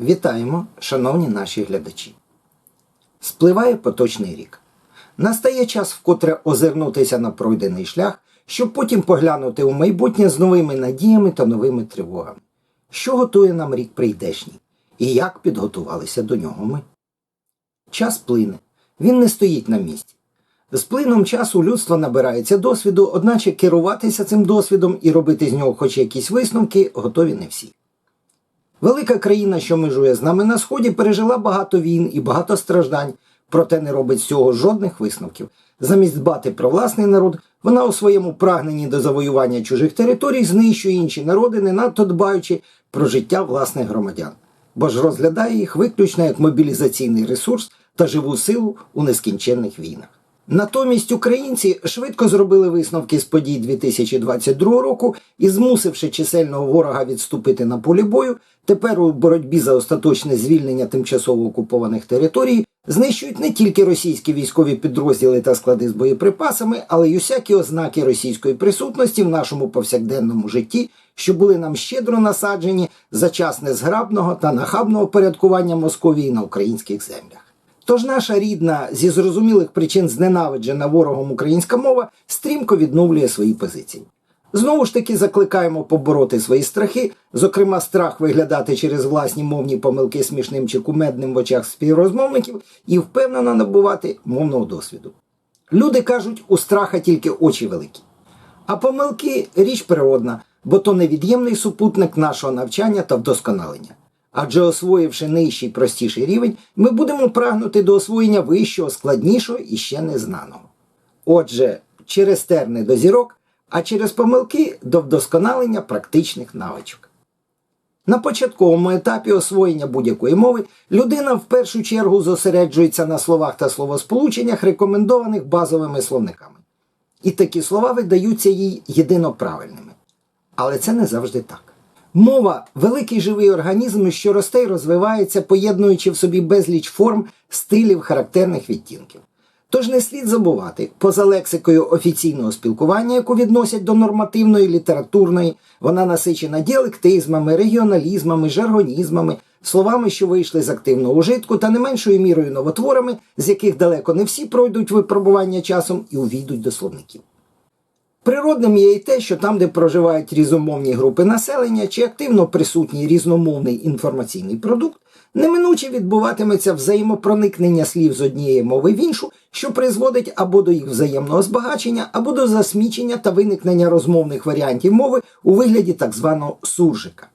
Вітаємо, шановні наші глядачі. Спливає поточний рік. Настає час вкотре озирнутися на пройдений шлях, щоб потім поглянути у майбутнє з новими надіями та новими тривогами. Що готує нам рік прийдешній і як підготувалися до нього ми? Час плине, він не стоїть на місці. З плином часу людство набирається досвіду, одначе керуватися цим досвідом і робити з нього хоч якісь висновки готові не всі. Велика країна, що межує з нами на сході, пережила багато війн і багато страждань, проте не робить з цього жодних висновків. Замість дбати про власний народ, вона у своєму прагненні до завоювання чужих територій знищує інші народи, не надто дбаючи про життя власних громадян, бо ж розглядає їх виключно як мобілізаційний ресурс та живу силу у нескінченних війнах. Натомість українці швидко зробили висновки з подій 2022 року і, змусивши чисельного ворога відступити на полі бою, тепер у боротьбі за остаточне звільнення тимчасово окупованих територій знищують не тільки російські військові підрозділи та склади з боєприпасами, але й усякі ознаки російської присутності в нашому повсякденному житті, що були нам щедро насаджені за час незграбного та нахабного порядкування Московії на українських землях. Тож наша рідна, зі зрозумілих причин зненавиджена ворогом українська мова стрімко відновлює свої позиції. Знову ж таки закликаємо побороти свої страхи, зокрема, страх виглядати через власні мовні помилки смішним чи кумедним в очах співрозмовників і впевнено набувати мовного досвіду. Люди кажуть, у страха тільки очі великі. А помилки річ природна, бо то невід'ємний супутник нашого навчання та вдосконалення. Адже освоївши нижчий простіший рівень, ми будемо прагнути до освоєння вищого, складнішого і ще незнаного. Отже, через терни до зірок, а через помилки до вдосконалення практичних навичок. На початковому етапі освоєння будь-якої мови людина в першу чергу зосереджується на словах та словосполученнях, рекомендованих базовими словниками. І такі слова видаються їй єдино правильними. Але це не завжди так. Мова великий живий організм, що росте і розвивається, поєднуючи в собі безліч форм, стилів, характерних відтінків. Тож не слід забувати, поза лексикою офіційного спілкування, яку відносять до нормативної, літературної, вона насичена діалектизмами, регіоналізмами, жаргонізмами, словами, що вийшли з активного ужитку, та не меншою мірою новотворами, з яких далеко не всі пройдуть випробування часом і увійдуть до словників. Природним є і те, що там, де проживають різномовні групи населення чи активно присутній різномовний інформаційний продукт, неминуче відбуватиметься взаємопроникнення слів з однієї мови в іншу, що призводить або до їх взаємного збагачення, або до засмічення та виникнення розмовних варіантів мови у вигляді так званого суржика.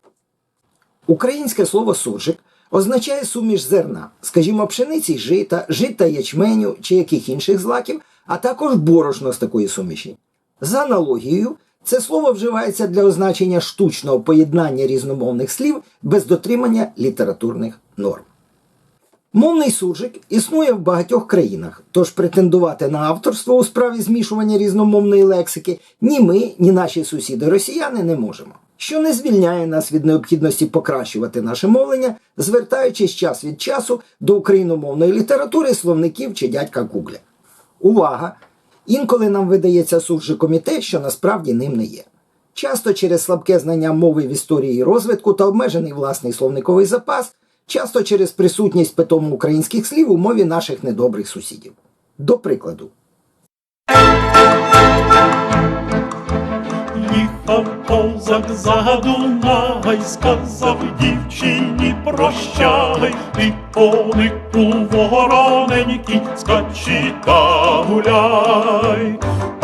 Українське слово суржик означає суміш зерна, скажімо, пшениці жита, жита ячменю чи яких інших злаків, а також борошно з такої суміші. За аналогією, це слово вживається для означення штучного поєднання різномовних слів без дотримання літературних норм. Мовний суржик існує в багатьох країнах, тож претендувати на авторство у справі змішування різномовної лексики ні ми, ні наші сусіди росіяни не можемо, що не звільняє нас від необхідності покращувати наше мовлення, звертаючись час від часу до україномовної літератури, словників чи дядька Гугля. Увага! Інколи нам видається суржиком і те, що насправді ним не є. Часто через слабке знання мови в історії розвитку та обмежений власний словниковий запас, часто через присутність питому українських слів у мові наших недобрих сусідів. До прикладу, Їхав козак за Дунай, сказав дівчині прощай, ти конику вороненький, скачи та гуляй.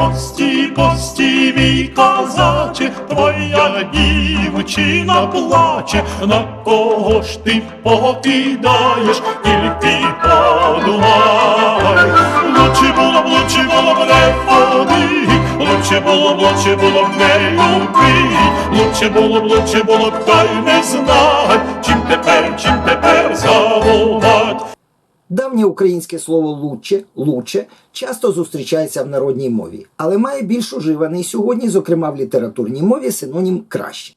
Пості, пості, мій козаче, твоя дівчина плаче, на кого ж ти покидаєш, тільки подумай. Лучше було б, лучше було б не ходи, лучше було б, лучше було б не люби, лучше було б, лучше було б, та й не знать, чим тепер, чим тепер заволать. Давнє українське слово лучше, лучше часто зустрічається в народній мові, але має більш уживаний сьогодні, зокрема в літературній мові, синонім краще.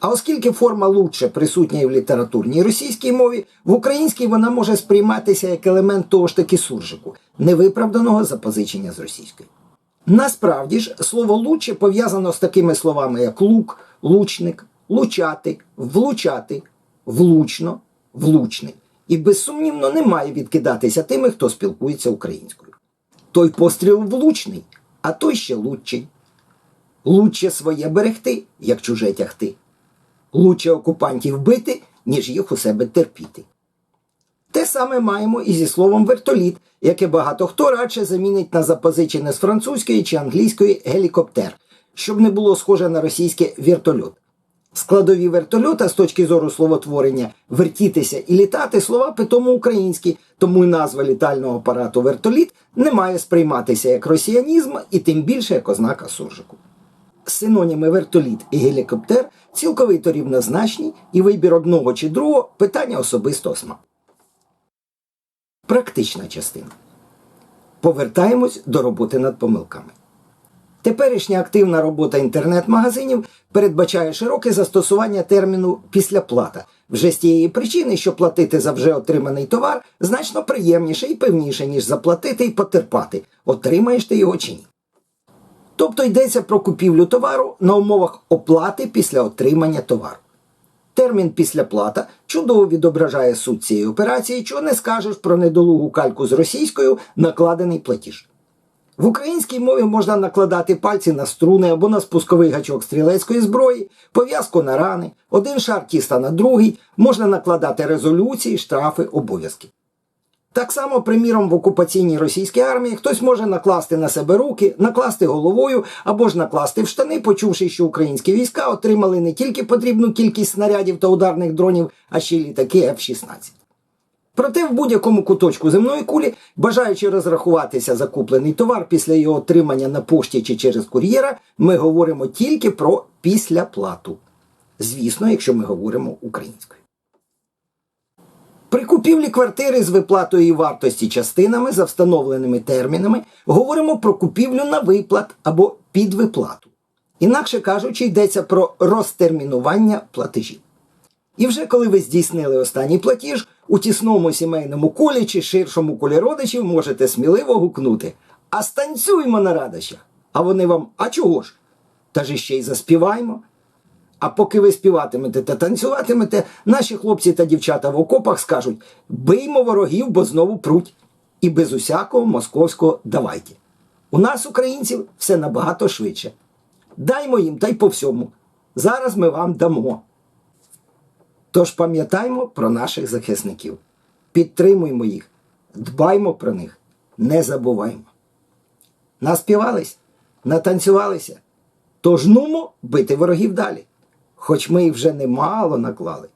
А оскільки форма лучше присутня і в літературній російській мові, в українській вона може сприйматися як елемент того ж таки суржику, невиправданого запозичення з російської. Насправді ж, слово лучше пов'язано з такими словами, як лук, лучник, лучати, влучати, влучно, влучний і безсумнівно не має відкидатися тими, хто спілкується українською. Той постріл влучний, а той ще лучший. Лучше своє берегти, як чуже тягти. Лучше окупантів бити, ніж їх у себе терпіти. Те саме маємо і зі словом вертоліт, яке багато хто радше замінить на запозичене з французької чи англійської гелікоптер, щоб не було схоже на російське вертольот. Складові вертольота з точки зору словотворення вертітися і літати слова питомо українські, тому й назва літального апарату вертоліт не має сприйматися як росіянізм і тим більше як ознака суржику. Синоніми вертоліт і гелікоптер цілковито рівнозначні, і вибір одного чи другого питання особистого смаку. Практична частина. Повертаємось до роботи над помилками. Теперішня активна робота інтернет-магазинів передбачає широке застосування терміну післяплата вже з тієї причини, що платити за вже отриманий товар значно приємніше і певніше, ніж заплатити і потерпати, отримаєш ти його чи ні. Тобто йдеться про купівлю товару на умовах оплати після отримання товару. Термін післяплата чудово відображає суть цієї операції, чого не скажеш про недолугу кальку з російською накладений платіж. В українській мові можна накладати пальці на струни або на спусковий гачок стрілецької зброї, пов'язку на рани, один шар тіста на другий, можна накладати резолюції, штрафи, обов'язки. Так само, приміром, в окупаційній російській армії хтось може накласти на себе руки, накласти головою або ж накласти в штани, почувши, що українські війська отримали не тільки потрібну кількість снарядів та ударних дронів, а ще й літаки F-16. Проте в будь-якому куточку земної кулі, бажаючи розрахуватися за куплений товар після його отримання на пошті чи через кур'єра, ми говоримо тільки про післяплату. Звісно, якщо ми говоримо українською. При купівлі квартири з виплатою її вартості частинами за встановленими термінами говоримо про купівлю на виплат або підвиплату. Інакше кажучи, йдеться про розтермінування платежів. І вже коли ви здійснили останній платіж, у тісному сімейному колі чи ширшому колі родичів можете сміливо гукнути А станцюймо на радощах. А вони вам, а чого ж? Та ж іще й заспіваємо. А поки ви співатимете та танцюватимете, наші хлопці та дівчата в окопах скажуть биймо ворогів, бо знову пруть. І без усякого московського давайте. У нас, українців, все набагато швидше. Даймо їм та й по всьому. Зараз ми вам дамо. Тож пам'ятаймо про наших захисників, підтримуймо їх, дбаймо про них, не забуваймо. Наспівались, натанцювалися, тож нумо бити ворогів далі, хоч ми їх вже немало наклали.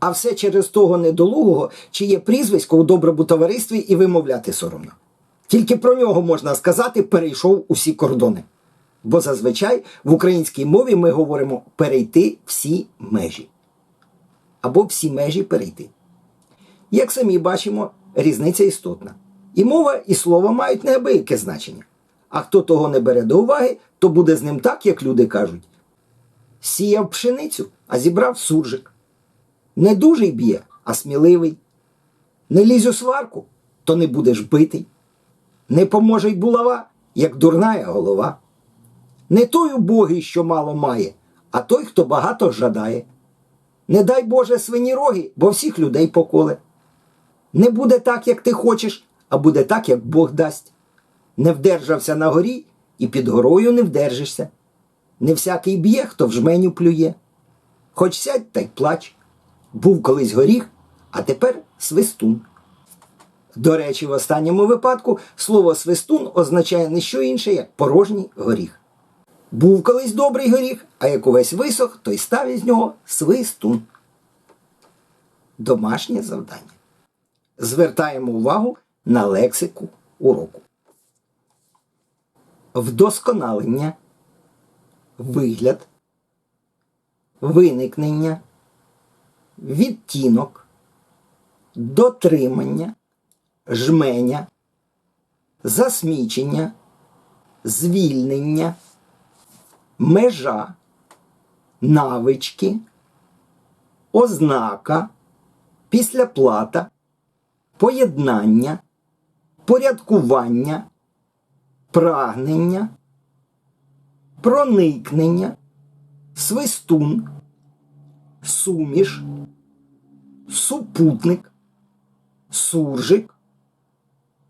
А все через того недолугого, чиє прізвисько у доброму товаристві і вимовляти соромно. Тільки про нього можна сказати, перейшов усі кордони. Бо зазвичай в українській мові ми говоримо перейти всі межі або всі межі перейти. Як самі бачимо, різниця істотна. І мова, і слово мають неабияке значення. А хто того не бере до уваги, то буде з ним так, як люди кажуть. Сіяв пшеницю, а зібрав суржик. Не дужий б'є, а сміливий. Не лізь у сварку, то не будеш битий. Не поможе й булава, як дурная голова. Не той убогий, що мало має, а той, хто багато жадає. Не дай Боже свині роги, бо всіх людей поколе. Не буде так, як ти хочеш, а буде так, як Бог дасть. Не вдержався на горі і під горою не вдержишся. Не всякий б'є, хто в жменю плює. Хоч сядь та й плач. Був колись горіх, а тепер свистун. До речі, в останньому випадку слово свистун означає не що інше, як порожній горіх. Був колись добрий горіх, а як увесь висох, то й став із нього свистун. Домашнє завдання. Звертаємо увагу на лексику уроку. Вдосконалення, вигляд, виникнення, відтінок, дотримання, жменя, засмічення, звільнення межа, навички, ознака, післяплата, поєднання, порядкування, прагнення, проникнення, свистун, суміш, супутник, суржик,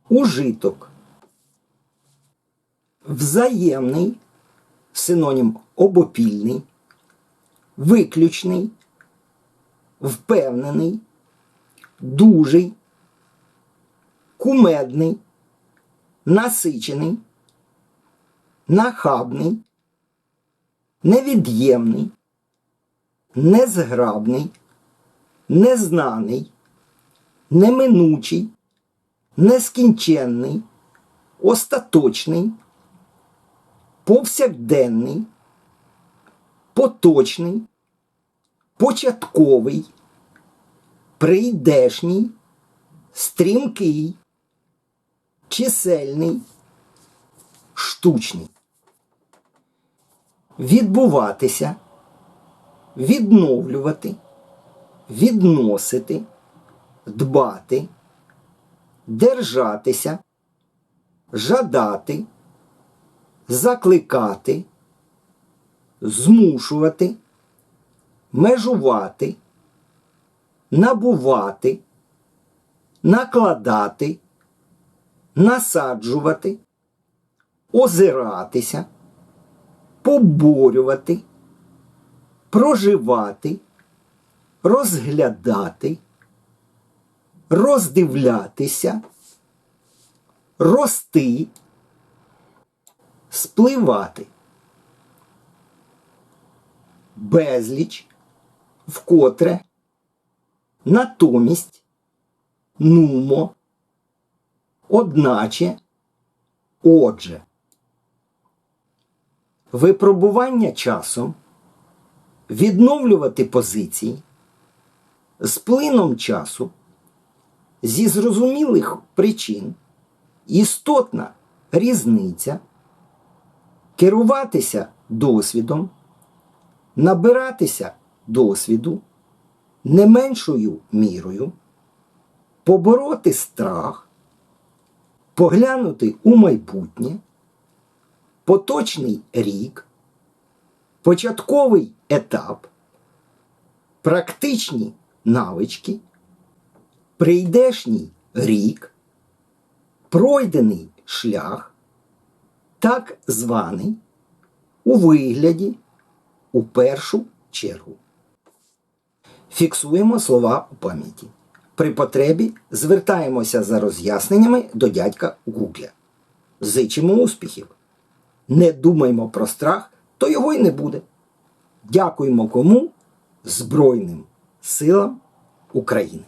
ужиток. Взаємний синонім обопільний, виключний, впевнений, дужий, кумедний, насичений, нахабний, невід'ємний, незграбний, незнаний, неминучий, нескінченний, остаточний, повсякденний, поточний, початковий, прийдешній, стрімкий, чисельний, штучний. Відбуватися, відновлювати, відносити, дбати, держатися, жадати, закликати, змушувати, межувати, набувати, накладати, насаджувати, озиратися, поборювати, проживати, розглядати, роздивлятися, рости, спливати. Безліч, вкотре, натомість, нумо, одначе, отже. Випробування часом, відновлювати позиції, з плином часу, зі зрозумілих причин, істотна різниця, керуватися досвідом, набиратися досвіду не меншою мірою, побороти страх, поглянути у майбутнє, поточний рік, початковий етап, практичні навички, прийдешній рік, пройдений шлях, так званий у вигляді у першу чергу. Фіксуємо слова у пам'яті. При потребі звертаємося за роз'ясненнями до дядька Гугля. Зичимо успіхів. Не думаймо про страх, то його й не буде. Дякуємо кому? Збройним силам України.